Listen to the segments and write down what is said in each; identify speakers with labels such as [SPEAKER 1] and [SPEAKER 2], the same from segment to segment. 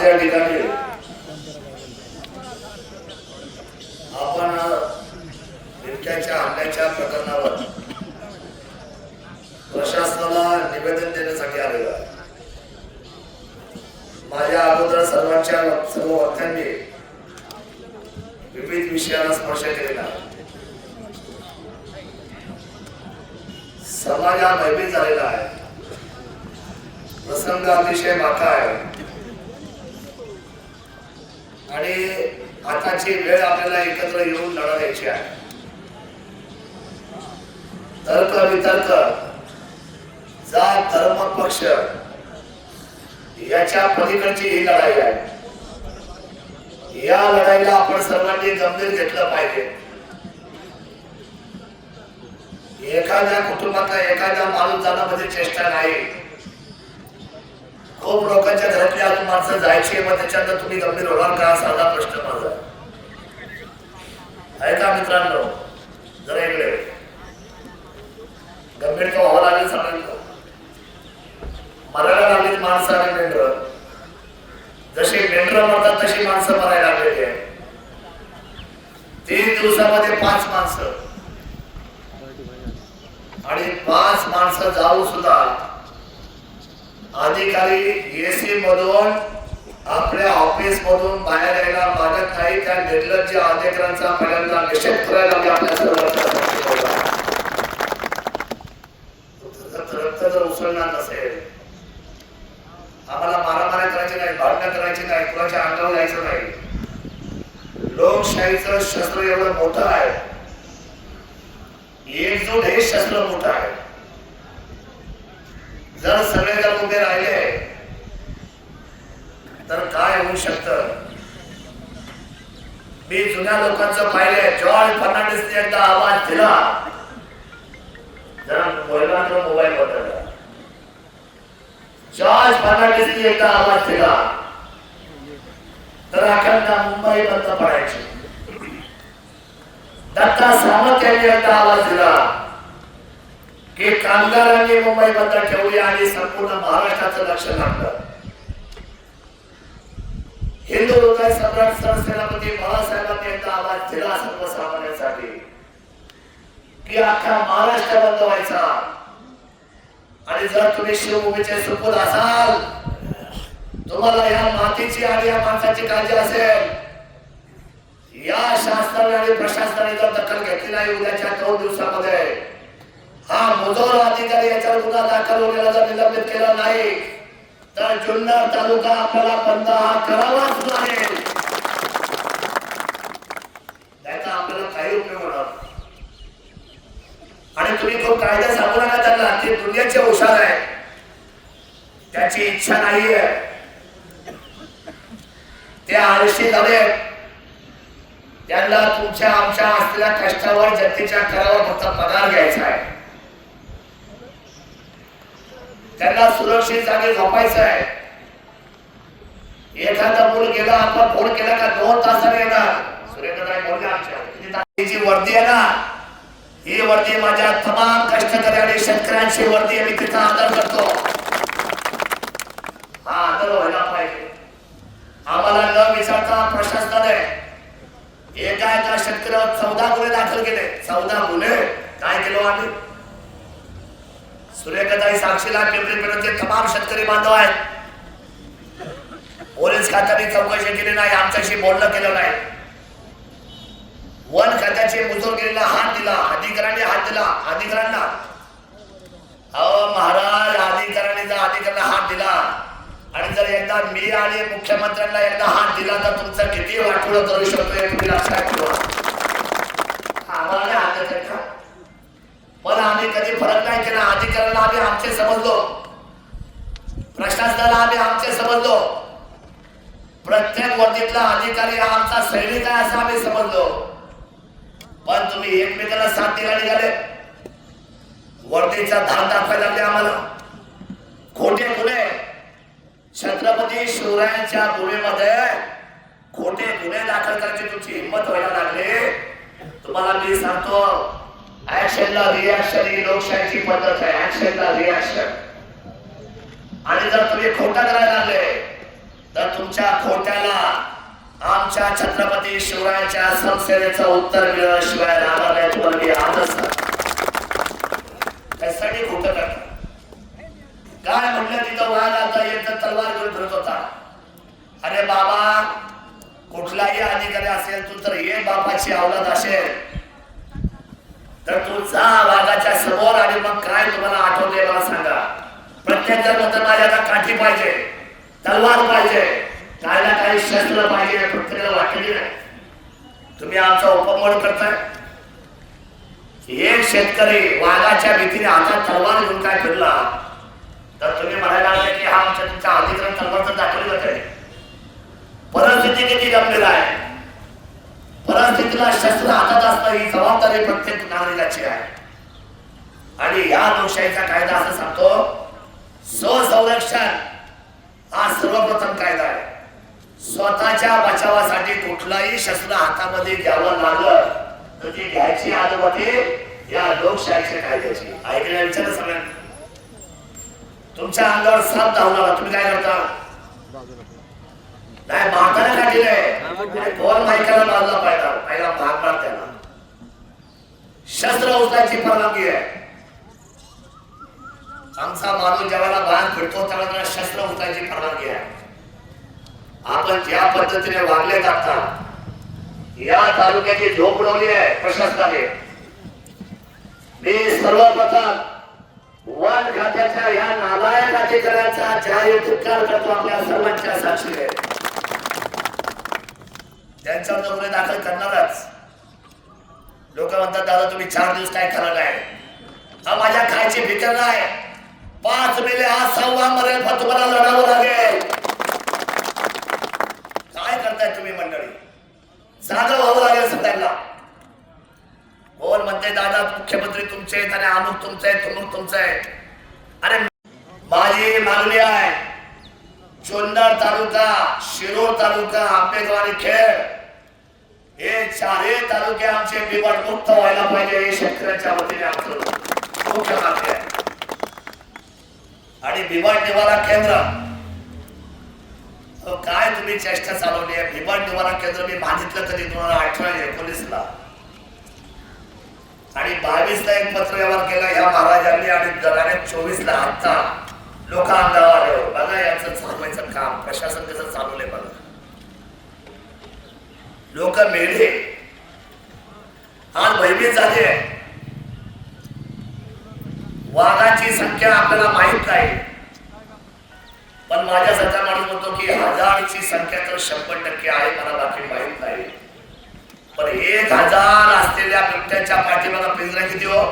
[SPEAKER 1] आज या ठिकाणी आपण बिबट्याच्या हल्ल्याच्या प्रकरणावर प्रशासनाला निवेदन देण्यासाठी आलेलो आहे. माझ्या अगोदर सर्वांच्या सर्व वक्त्यांनी विविध विषयाला स्पर्श केलेला आहे. समाज हा भयभीत झालेला आहे. प्रसंग अतिशय माथा आहे. आणि आताची वेळ आपल्याला एकत्र येऊन लढा द्यायची आहे. तर्क वितर्क जात धर्म पक्ष याच्या पलीकडची ही लढाई आहे. या लढाईला आपण सर्वांनी गंभीर घेतलं पाहिजे. एखाद्या कुटुंबातला एखादा माणूस जाण्यामध्ये चेष्टा नाही. खूप लोकांच्या घरातली आज माणसं जायची मग त्याच्यानंतर तुम्ही गंभीर होणार का साधा प्रश्न माझा. आहे का मित्रांनो? जरा इकडे गंभीर का व्हावं लागेल सांगितलं मरायला लागली माणसं आणि मेंढर. जशी मेंढर मरतात तशी माणसं मरायला लागलेली आहे तीन दिवसामध्ये पाच माणसं. आणि पाच माणसं जाऊ सुद्धा अधिकारी एसी मधून आपल्या ऑफिस मधून बाहेर यायला मागत नाही. त्या निर्लज्ज अधिकाऱ्यांचा पहिल्यांदा निषेध करायला मी आपल्या सर्वांचा रक्त जर उसळणार नसेल आम्हाला मारामारी करायची नाही भांडणं करायची नाही कुणाच्या अंगावर यायचं नाही. लोकशाहीचं शस्त्र एवढं मोठं आहे. एकजूट हे शस्त्र मोठं आहे. जर सगळे जर उभे राहिले तर काय होऊ शकत. मी जुन्या लोकांचं पाहिले जॉर्ज फर्नांडिसने एकदा आवाज दिला. जरा मोबाईल मोबाईल बदलला. जॉर्ज फर्नांडिसने एकदा आवाज दिला. तर अखंड मुंबई बंद पडायची. दत्ता सावंत यांनी एकदा आवाज दिला. की कामगारांनी मुंबई बंद ठेवली आणि संपूर्ण महाराष्ट्राचं लक्ष लागलं. हिंदू हृदय सम्राट सरसेनापती बाळासाहेबांनी एकदा आवाज दिला सर्वसामान्यांसाठी. की अख्खा महाराष्ट्र बंद व्हायचा. आणि जर तुम्ही शिवभूमीचे सुपूत असाल तुम्हाला या मातीची आणि या माणसाची काळजी असेल. या शासनाने आणि प्रशासनाने जर दखल घेतली नाही उद्याच्या दोन दिवसामध्ये हा मुजोर अधिकारी याच्यावर गुन्हा दाखल होण्याला जर निलंबित केला नाही तर जुन्नर तालुका आपल्याला बंद हा करावाच लागेल त्याचा आपल्याला काही उपयोग होणार आणि तुम्ही तो कायदा सांगू नका त्यांना. ते दुनियाचे हुशार आहे. त्याची इच्छा नाहीये. ते आळशी झाले. त्यांना तुमच्या आमच्या असलेल्या कष्टावर जनतेच्या करावर फक्त पगार घ्यायचा आहे. त्यांना सुरक्षित जागी झोपायचं आहे. एखादा मूल गेला आपण फोन केला का? दोन तासाने येणार. सुरेंद्रराय बोलले आमच्या किती वर्दी आहे ना ही वर्दी माझ्या तमाम कष्टकरी आणि शेतकऱ्यांची वर्दी आहे. मी तिचा आदर करतो. हा आदर व्हायला पाहिजे. आम्हाला न विचारता प्रशासनाने एका एका शेतकऱ्यावर चौदा गुन्हे दाखल केले. चौदा गुन्हे? काय केलो आम्ही? सुरेखाताई साक्षीला पिंपरी तमाम शेतकरी बांधव आहेत. पोलीस खात्याने चौकशी केली नाही आमच्याशी बोलणं केलं नाही. वन खात्याचे मुजोरगिरीला हात दिला अधिकाऱ्यांनी हात दिला अधिकाऱ्यांना. अहो महाराज अधिकाऱ्यांनी जर अधिकाऱ्यांना हात दिला आणि जर एकदा मी आणि मुख्यमंत्र्यांना एकदा हात दिला तर तुमचं किती वाटोळं करू शकतो हे तुम्ही लक्षात ठेवा. आम्हाला हात पण आम्ही कधी फरक नाही केला. अधिकाऱ्याला आम्ही आमचे समजलो. प्रशासनाला आम्ही आमचे समजलो. प्रत्येक वर्दीतला अधिकारी हा आमचा सैनिक आहे असं आम्ही समजलो. पण तुम्ही एकमेकाला साथ दिला निघाले वर्दीचा धाक दाखवायला लागले आम्हाला. खोटे गुन्हे. छत्रपती शिवरायांच्या गुन्हेमध्ये खोटे गुन्हे दाखल करायची तुमची हिंमत व्हायला लागली. तुम्हाला मी सांगतो ऍक्शनला रिॲक्शन ही लोकशाहीची पद्धत आहे. ऍक्शनला रिॲक्शन आणि जर तुम्ही खोटा करायला लागले तर तुमच्या खोट्याला आमच्या छत्रपती शिवरायांच्या संसदेचं उत्तर मिळवल्याशिवाय राहणार नाही. तुम्हाला मी आजच त्यासाठी खोट करतात काय म्हटलं तिथं? वाघ आता येत तलवार घेऊन फिरत होता. अरे बाबा कुठलाही अधिकारी असेल तू तर ये बापाची अवलाद असेल. तर तुमचा वाघाच्या समोर आणि मग काय तुम्हाला आठवते मला सांगा. प्रत्येक जण म्हणतात काठी पाहिजे तलवार पाहिजे काय ना काही शस्त्र पाहिजे प्रत्येकाला वाटली नाही. तुम्ही आमचा उपमोड करताय. एक शेतकरी वाघाच्या भीतीने हातात तलवार घेऊन काय फिरला? तर तुम्ही म्हणायला लागले की हा आमच्या तुमच्या अधिकरण तलवार तर दाखवली जाते परिस्थिती किती गंभीर आहे. परिस्थितीला शस्त्र हातात असणं ही जबाबदारी प्रत्येक आणि या लोकशाहीचा कायदा असं सांगतो स्वसंरक्षण हा सर्वप्रथम कायदा आहे. स्वतःच्या बचावासाठी कुठलाही शस्त्र हातामध्ये घ्यावं लागलं तर ती घ्यायची अनुमती या लोकशाहीच्या कायद्याची. ऐकण्या विचार सगळ्यांना? तुमच्या अंगावर साप धावला तुम्ही काय करता? नाही माताने काढली नाही दोन मायकाला मारला पाहिजे? पहिला मारणार त्याला. शस्त्र उचलायची परवानगी आहे. आमचा माणूस ज्यावेळेला बाहेर फिरतो त्यावेळेला त्याला शस्त्र उचलायची परवानगी आहे. आपण ज्या पद्धतीने वागले जातात या तालुक्याची झोप उडवली आहे प्रशासनाने. मी सर्वप्रथम वन खात्याच्या या नालायक अधिकाऱ्याचा जाहीर धिक्कार करतो आपल्या सर्वांच्या साक्षीने. त्यांच्यावर तर गुन्हे दाखल करणारच. लोक म्हणतात दादा तुम्ही चार दिवस काय खाणार नाही? हा माझ्या खायची फिकर नाही. पाच मेले आज सहावा मरेल पण तुम्हाला लढावं लागेल. काय करताय तुम्ही मंडळी? जागा व्हावं लागेल सगळ्यांना कोण म्हणते दादा मुख्यमंत्री तुमचे आहेत आणि अमुक तुमचे आहेत तुमुक तुमचे आहे अरे माझी मागणी आहे चोंदर तालुका शिरोळ तालुका आंबेगाव खेळ हे चारही तालुके आमचे बिबट व्हायला पाहिजे हे शेतकऱ्यांच्या वतीने आमचं मुख्य मागणी आहे. आणि बिबट निवारा केंद्र. काय तुम्ही चेष्टा चालवली आहे? बिबट निवारा केंद्र मी मागितलं कधी दोन हजार अठरा एकोणीसला. आणि बावीस ला एक पत्र व्यवहार केला ह्या महाराजांनी आणि दराने चोवीस ला आता लोक अंगावर आले बघा यांचं चालवायचं काम प्रशासन कसं चालवलंय बघा. लोक मेले. आज भयभीत झाले वाघाची संख्या आपल्याला माहीत नाही पण माझ्यासारखा माणूस म्हणतो की हजारची संख्या तर शंभर टक्के आहे मला बाकी माहीत नाही. पण एक हजार असलेल्या बिबट्याच्या पाठीमागा पिंजरा किती हो?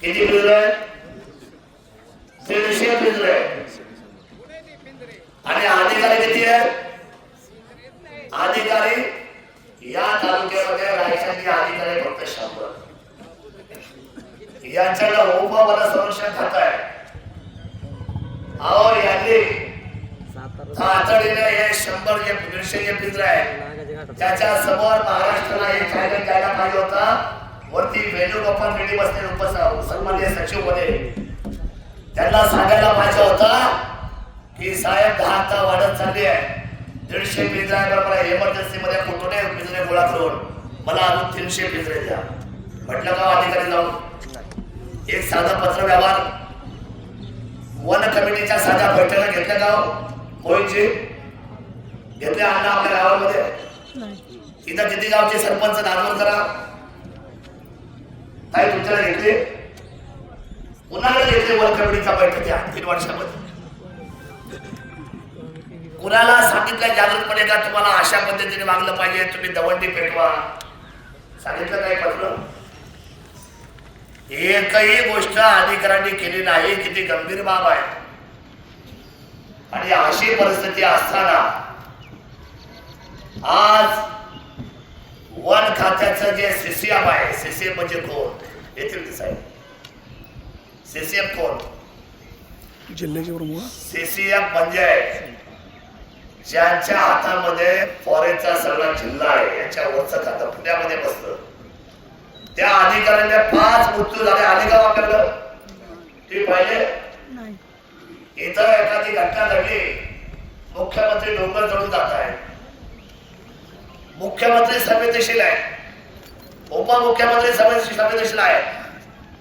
[SPEAKER 1] किती पिंजर दीडशे पिंजर आणि अधिकारी किती आहे अधिकारी या तालुक्यामध्ये राहायचे अधिकारी फक्त शंभर. यांच्याकडे मला संरक्षण खात आहे अहो यांनी तातडीने हे शंभर जे दीडशे जे पिंजरे आहेत त्याच्यासमोर महाराष्ट्राला एक कायदा द्यायला पाहिजे होता. वरती वेणुगोपाल रेड्डी बसले उपस सन्मान्य सचिव होते. त्यांना सांगायला पाहिजे होता की साहेब दहा आता वाढत चालली आहे. दीडशे पिंजरे आहे बरं मला इमर्जन्सी मध्ये कुठून पिंजरे गोळा करून. मला अजून तीनशे पिंजरे द्या. म्हटलं का अधिकारी जाऊन एक साधा पत्र व्यवहार. वन कमिटीच्या साध्या बैठका घेतल्या का मोहितजी घेतल्या अण्णा आपल्या गावामध्ये? इथं किती गावचे सरपंच दानवर करा काय तुमच्याकडे घेतले? कुणाकडे घेतले वन कमिटीच्या बैठकी तीन वर्षामध्ये? कुणाला सांगितलं जागृतपणे का? तुम्हाला अशा पद्धतीने वागलं पाहिजे. तुम्ही दवंडी पेटवा. सांगितलं काय पत्र? एकही गोष्ट अधिकाऱ्यांनी केली नाही किती गंभीर बाब आहे. आणि अशी परिस्थिती असताना आज वन खात्याचं जे सीसीएफ आहे सीसीएफ म्हणजे कोण? येथील की साहेब सीसीएफ कोण?
[SPEAKER 2] जिल्ह्याचे प्रमुख
[SPEAKER 1] सीसीएफ म्हणजे ज्यांच्या हातामध्ये फॉरेनचा सगळा जिल्हा आहे यांच्या वरचं खातं पुण्यामध्ये बसतं. त्या अधिकाऱ्याने पाच मृत्यू झाले. आले का आपल्याला पाहिले. इथं एखादी घटना घडली मुख्यमंत्री डोंगर चढून जात आहे मुख्यमंत्री संवेदनशील आहे उपमुख्यमंत्री संवेदनशील संवेदनशील आहे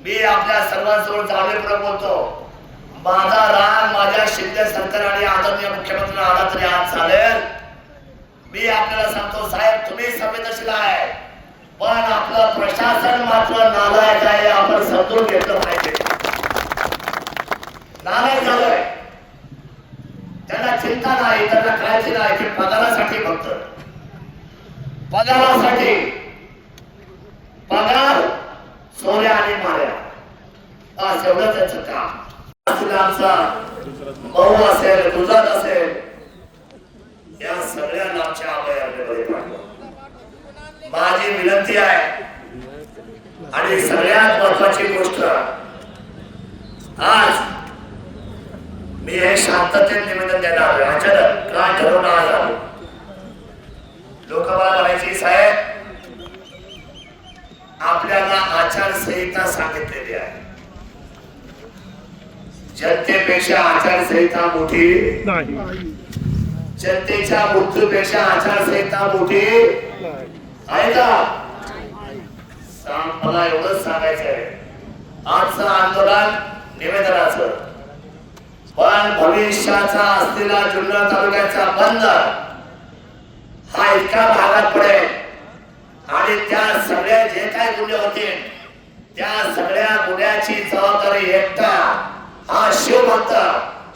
[SPEAKER 1] मी आपल्या सर्वांसमोर जाणीवपूर्वक बोलतो माझा राग माझ्या शिंदे सरकार आणि आदरणीय मुख्यमंत्री आला तरी आज चालेल. मी आपल्याला सांगतो साहेब तुम्ही संवेदनशील आहे. पण आपलं प्रशासन मात्र नालायक आहे हे आपण समजून घेतलं पाहिजे. नालायक झालंय. त्यांना चिंता नाही त्यांना काळजी नाही ते पगारासाठी फक्त. पगारासाठी. पगार सोन्या आणि माऱ्या आज एवढं त्यांचं काम. आमचा मऊ असेल गुजरात असेल या सगळ्यांना आमच्या अभयारण्यामध्ये माझी विनंती आहे. आणि सगळ्यात महत्वाची गोष्ट. आज मी हे शांततेत निवेदन देणार आहे. अचानक का ठरवून आज आलो? लोक मला म्हणायची साहेब आपल्याला आचारसंहिता सांगितलेली आहे. जनतेपेक्षा आचारसंहिता मोठी? जनतेच्या मृत्यूपेक्षा आचारसंहिता मोठी? आहे का? मला एवढंच सांगायचं आहे. आजचं आंदोलन निवेदनाचं. पण भविष्याचा असलेला जुन्नर तालुक्याचा बंद हा इतका भागात पडेल. आणि त्या सगळ्या जे काही गुन्हे होते त्या सगळ्या गुन्ह्याची जबाबदारी एकटा हा शिवभक्त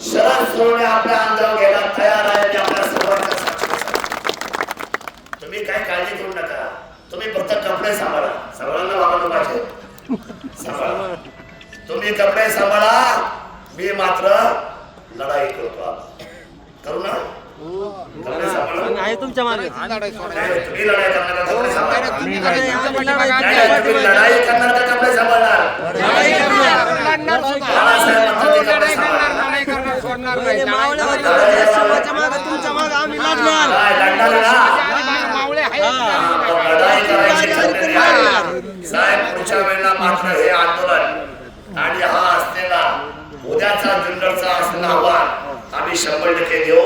[SPEAKER 1] शरद सोडणे आपल्या अंगावर घ्यायला तयार आहे आपल्या सर्वांच्या तुम्ही काय काळजी करू नका. तुम्ही फक्त कपडे सांभाळा. सर्वांना बाबा पाहिजे सांभाळा तुम्ही कपडे सांभाळा. मी मात्र लढाई करतो. करू ना? कपडे सांभाळा.
[SPEAKER 3] आहे तुमच्या मागे.
[SPEAKER 1] नाही, तुम्ही लढाई करणार का कपडे सांभाळा? तुम्ही लढाई का कपडे सांभाळणार?
[SPEAKER 3] तुमच्या मागे आम्ही लढणार
[SPEAKER 1] काय, लढणार ना? हा, लढाई करायची ठरलेली आहे. साहेब पुढच्या वेळेला मात्र हे आंदोलन आणि हा असलेला उद्याचा जुन्नरचा असलेला आव्हान आम्ही शंभर टक्के देऊ.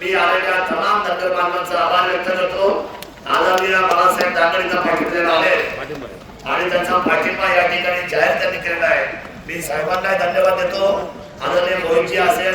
[SPEAKER 1] मी आलेल्या तमाम नगर बांधवांचा आभार व्यक्त करतो. आदरणीय बाळासाहेब दांगडीचा पाठिंबा आले. आणि त्यांचा पाठिंबा या ठिकाणी जाहीर त्यांनी केलेला आहे. मी साहेबांना धन्यवाद देतो. आदरणीय मोहितजी असेल